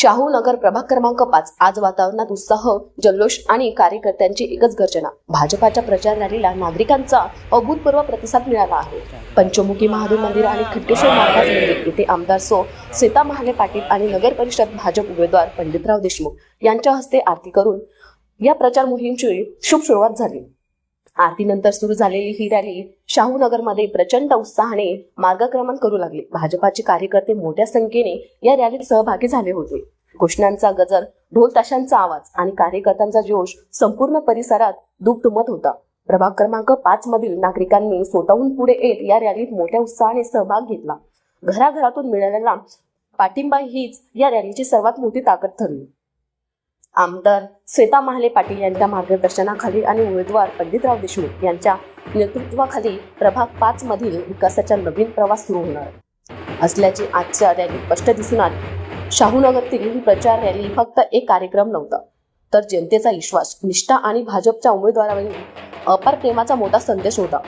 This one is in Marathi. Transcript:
शाहू नगर प्रभाग क्रमांक पाच. आज वातावरणात उत्साह जल्लोष आणि कार्यकर्त्यांची एकच गर्जना. भाजपाच्या प्रचार रॅलीला नागरिकांचा अभूतपूर्व प्रतिसाद मिळाला आहे. पंचमुखी महादेव मंदिर आणि खट्टेश्वर महाराज मंदिर येथे आमदार सो सीता महाले पाटील आणि नगर परिषद भाजप उमेदवार पंडितराव देशमुख यांच्या हस्ते आरती करून या प्रचार मोहिमेची शुभ सुरुवात झाली. आरतीनंतर सुरू झालेली ही रॅली शाहूनगरमध्ये प्रचंड उत्साहाने मार्गक्रमण करू लागली. भाजपाचे कार्यकर्ते मोठ्या संख्येने या रॅलीत सहभागी झाले होते. घोषणांचा गजर ढोल ताशांचा आवाज आणि कार्यकर्त्यांचा जोश संपूर्ण परिसरात दुमदुमत होता. प्रभाग क्रमांक पाच मधील नागरिकांनी स्वतःहून पुढे येत या रॅलीत मोठ्या उत्साहाने सहभाग घेतला. घराघरातून मिळालेला पाठिंबा हीच या रॅलीची सर्वात मोठी ताकद ठरली. आमदार श्वेता महाले पाटील यांच्या मार्गदर्शनाखाली आणि उमेदवार पंडितराव देशमुख यांच्या नेतृत्वाखाली प्रभाग पाच मधील विकासाचा नवीन प्रवास सुरू होणार. असल्याचे आजच्या रॅलीत स्पष्ट दिसून आले. शाहूनगरतील ही प्रचार रॅली फक्त एक कार्यक्रम नव्हता तर जनतेचा विश्वास निष्ठा आणि भाजपच्या उमेदवारावरील अपार प्रेमाचा मोठा संदेश होता.